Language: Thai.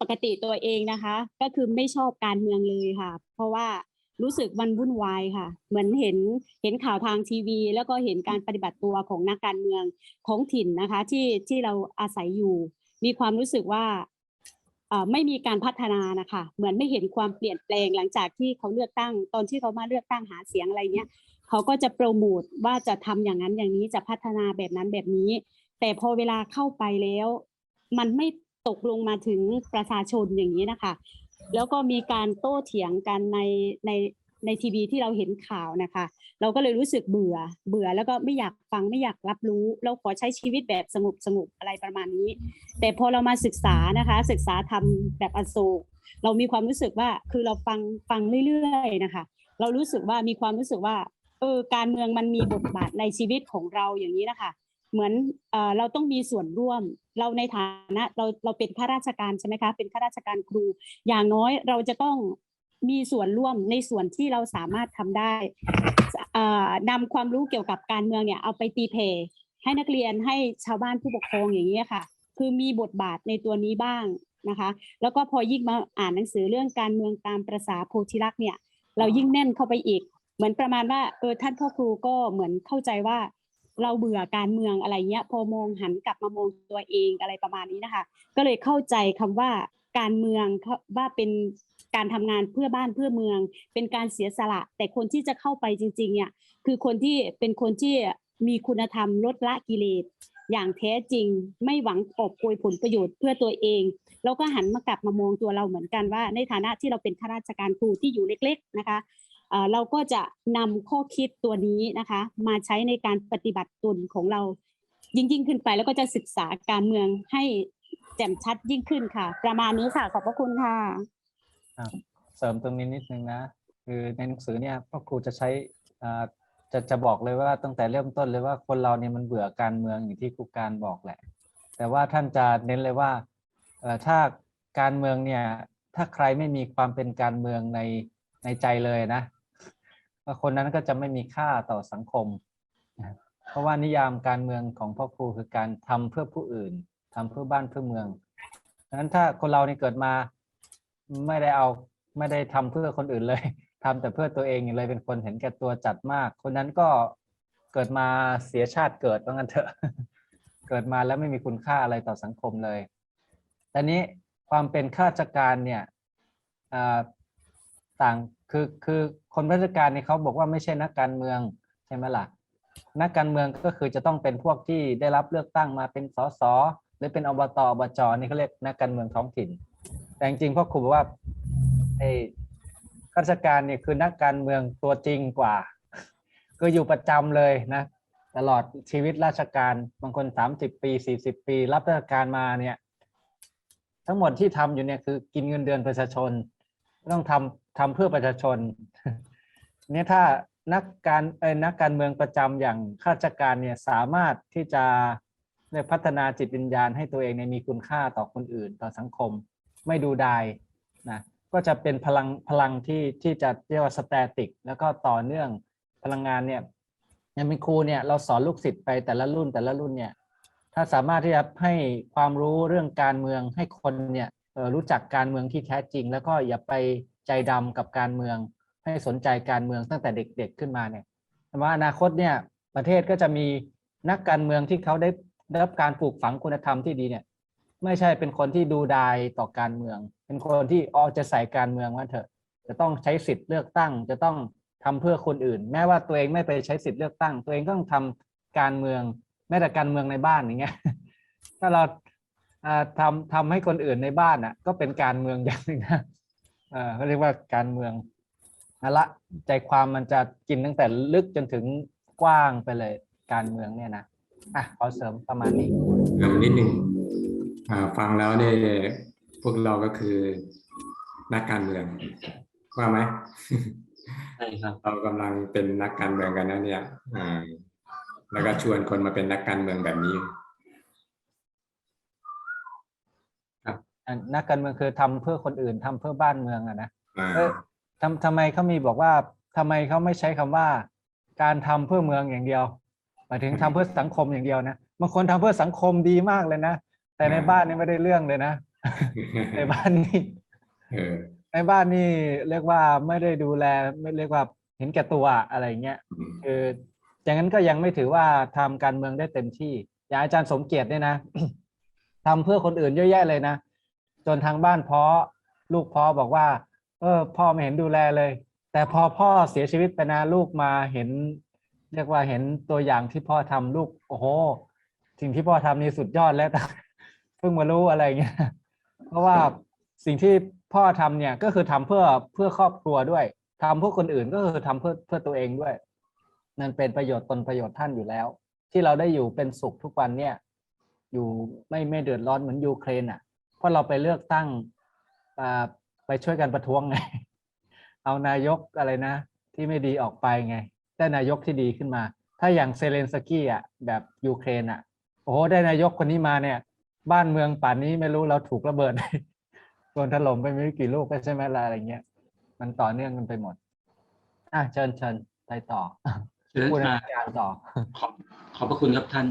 ปกติตัวเองนะคะ ก็คือไม่ชอบการเมืองเลยค่ะ เพราะว่ารู้สึกมันวุ่นวายค่ะ เหมือนเห็นเห็นข่าวทางทีวี แล้วก็เห็นการปฏิบัติตัวของนักการเมืองท้องถิ่นนะคะ ที่ที่เราอาศัยอยู่ มีความรู้สึกว่าไม่มีการพัฒนานะคะ เหมือนไม่เห็นความเปลี่ยนแปลงหลังจากที่เขาเลือกตั้ง ตอนที่เขามาเลือกตั้งหาเสียงอะไรเนี้ยเขาก็จะโปรโมทว่าจะทำอย่างนั้นอย่างนี้จะพัฒนาแบบนั้นแบบนี้ แต่พอเวลาเข้าไปแล้ว มันไม่ ตกลงมาถึงประชาชนอย่างนี้นะคะ แล้วก็มีการโต้เถียงกันในในในทีวีที่เราเห็นข่าวนะคะ เราก็เลยรู้สึกเบื่อเบื่อแล้วก็ไม่อยากฟังไม่อยากรับรู้ เราขอใช้ชีวิตแบบสงบสงบอะไรประมาณนี้ แต่พอเรามาศึกษานะคะ ศึกษาทำแบบอโศกเรามีความรู้สึกว่าคือเราฟังฟังเรื่อยๆนะคะ เรารู้สึกว่ามีความรู้สึกว่าเออการเมืองมันมีบทบาทในชีวิตของเราอย่างนี้นะคะ เหมือนเอเราต้องมีส่วนร่วม เราในฐานะเราเราเป็นข้าราชการใช่ไหมคะเป็นข้าราชการครู อย่างน้อยเราจะต้องมีส่วนร่วมในส่วนที่เราสามารถทำได้เอ่อนำความรู้เกี่ยวกับการเมืองเนี่ยเอาไปตีเพให้นักเรียนให้ชาวบ้านผู้ปกครองอย่างนี้ค่ะ คือมีบทบาทในตัวนี้บ้างนะคะ แล้วก็พอยิ่งมาอ่านหนังสือเรื่องการเมืองตามประษาโพธิลักษ์เนี่ย เรายิ่งแน่นเข้าไปอีก เหมือนประมาณว่าเออท่านพ่อครูก็เหมือนเข้าใจว่า เราเบื่อการเมืองอะไรเงี้ย พอมองหันกลับมามองตัวเองอะไรประมาณนี้นะคะ ก็เลยเข้าใจคำว่าการเมืองว่าเป็นการทำงานเพื่อบ้านเพื่อเมือง เป็นการเสียสละ แต่คนที่จะเข้าไปจริงๆเนี่ยคือคนที่เป็นคนที่มีคุณธรรมลดละกิเลสอย่างแท้จริงไม่หวังกอบโกยผลประโยชน์เพื่อตัวเอง แล้วก็หันมากลับมามองตัวเราเหมือนกันว่า ในฐานะที่เราเป็นข้าราชการครูที่อยู่เล็ก ๆนะคะ เราก็จะนำข้อคิดตัวนี้นะคะ มาใช้ในการปฏิบัติตนของเรายิ่งยิ่งขึ้นไปแล้วก็จะศึกษาการเมืองให้แจ่มชัดยิ่งขึ้นค่ะ ประมาณนี้ค่ะขอบพระคุณค่ะเสริมตรงนี้นิดนึงนะคือในหนังสือเนี่ยพ่อครูจะใช้จะจะบอกเลยว่าตั้งแต่เริ่มต้นเลยว่าคนเราเนี่ยมันเบื่อการเมืองอย่างที่ครูการบอกแหละ แต่ว่าท่านจะเน้นเลยว่าถ้าการเมืองเนี่ยถ้าใครไม่มีความเป็นการเมืองใน ในใจเลยนะว่าคนนั้นก็จะไม่มีค่าต่อสังคม เพราะว่านิยามการเมืองของพ่อครูคือการทำเพื่อผู้อื่นทำเพื่อบ้านเพื่อเมืองดังนั้นถ้าคนเราเนี่ยเกิดมาไม่ได้เอาไม่ได้ทำเพื่อคนอื่นเลยทำแต่เพื่อตัวเองเลยเป็นคนเห็นแก่ตัวจัดมาก คนนั้นก็เกิดมาเสียชาติเกิดว่างั้นเถอะ เกิดมาแล้วไม่มีคุณค่าอะไรต่อสังคมเลยแต่นี้ความเป็นข้าราชการเนี่ยต่าง คือคือคนราชการเนี่ยเขาบอกว่าไม่ใช่นักการเมืองใช่ไหมล่ะนักการเมืองก็คือจะต้องเป็นพวกที่ได้รับเลือกตั้งมาเป็นสสหรือเป็นอบตอบจนี่เขาเรียกนักการเมืองท้องถิ่น แต่จริงๆพ่อครูบอกว่าไอ้ข้าราชการเนี่ยคือนักการเมืองตัวจริงกว่า คืออยู่ประจำเลยนะ ตลอดชีวิตราชการบางคนสามสิบปีสี่สิบปี รับราชการมาเนี่ย ทั้งหมดที่ทำอยู่เนี่ยคือกินเงินเดือนประชาชน ต้องทำทำเพื่อประชาชน เนี่ยถ้านักการเอ้นักการเมืองประจำอย่างข้าราชการเนี่ยสามารถที่จะได้พัฒนาจิตวิญญาณให้ตัวเองเนี่ยมีคุณค่าต่อคนอื่นต่อสังคม ไม่ดูดายนะก็จะเป็นพลังพลังที่ที่จะเรียกว่าสแตติก แล้วก็ต่อเนื่องพลังงานเนี่ยอย่างเป็นครูเนี่ยเราสอนลูกศิษย์ไปแต่ละรุ่นแต่ละรุ่นเนี่ยถ้าสามารถที่จะให้ความรู้เรื่องการเมืองให้คนเนี่ย รู้จักการเมืองที่แท้จริง แล้วก็อย่าไปใจดำกับการเมือง ให้สนใจการเมืองตั้งแต่เด็กๆขึ้นมาเนี่ยแต่ว่าอนาคตเนี่ยประเทศก็จะมีนักการเมืองที่เขาได้ได้รับการปลูกฝังคุณธรรมที่ดีเนี่ยไม่ใช่เป็นคนที่ดูดายต่อการเมือง เป็นคนที่ออจะใส่การเมืองว่าเถอะ จะต้องใช้สิทธิ์เลือกตั้ง จะต้องทำเพื่อคนอื่น แม้ว่าตัวเองไม่ไปใช้สิทธิ์เลือกตั้ง ตัวเองก็ต้องทำการเมืองแม้แต่การเมืองในบ้านอย่างเงี้ยถ้าเรา ทำทำให้คนอื่นในบ้านอะ ก็เป็นการเมืองอย่างหนึ่งนะเออเขาเรียกว่าการเมืองเอาละใจความมันจะกินตั้งแต่ลึกจนถึงกว้างไปเลยการเมืองเนี่ยนะอะขอเสริมประมาณนี้เติมนิดหนึ่งอ่าฟังแล้วเนี่ยพวกเราก็คือนักการเมืองว่าไหมใช่ครับเรากำลังเป็นนักการเมืองกันนะเนี่ยอ่าแล้วก็ชวนคนมาเป็นนักการเมืองแบบนี้ อะ นักการเมืองคือทำเพื่อคนอื่นทำเพื่อบ้านเมืองอะนะอ่าเอ้ยทำทำไมเขามีบอกว่าทำไมเขาไม่ใช้คำว่า การทำเพื่อเมืองอย่างเดียวหมายถึงทำเพื่อสังคมอย่างเดียวนะบางคนทำเพื่อสังคมดีมากเลยนะแต่ในบ้านนี่ไม่ได้เรื่องเลยนะ ในบ้านนี่เออในบ้านนี่เรียกว่าไม่ได้ดูแลไม่เรียกว่าเห็นแก่ตัวอะไรเงี้ยอืมคืออย่างนั้นก็ยังไม่ถือว่าทำการเมืองได้เต็มที่อย่างอาจารย์สมเกียรติเนี่ยนะทำเพื่อคนอื่นเยอะแยะเลยนะ จนทางบ้านพ่อลูกพ่อบอกว่า เออ พ่อไม่เห็นดูแลเลย แต่พอพ่อเสียชีวิตไปนะลูกมาเห็น เรียกว่าเห็นตัวอย่างที่พ่อทำลูก โอ้โหสิ่งที่พ่อทำนี่สุดยอดแล้วเพิ่งมารู้อะไรเงี้ยเพราะว่าสิ่งที่พ่อทำเนี่ยก็คือทำเพื่อเพื่อครอบครัวด้วยทำเพื่อคนอื่นก็คือทำเพื่อเพื่อตัวเองด้วย นั่นเป็นประโยชน์ตนประโยชน์ท่านอยู่แล้ว ที่เราได้อยู่เป็นสุขทุกวันเนี่ย อยู่ไม่ไม่เดือดร้อนเหมือนยูเครนอะ เพราะเราไปเลือกตั้งไปช่วยกันประท้วงไง เอานายกอะไรนะ ที่ไม่ดีออกไปไง ได้นายกที่ดีขึ้นมา ถ้าอย่างเซเลนสกี้อะแบบยูเครนอะโอ้โหได้นายกคนนี้มาเนี่ย บ้านเมืองป่านนี้ไม่รู้เราถูกระเบิดโดนถล่มไปไม่รู้กี่ลูกก็ใช่ไหมล่ะอะไรเงี้ย มันต่อเนื่องกันไปหมด อะเชิญเชิญไปต่อเชิญพูดให้อ่าอาจารย์ต่อขอบขอบพระคุณครับท่าน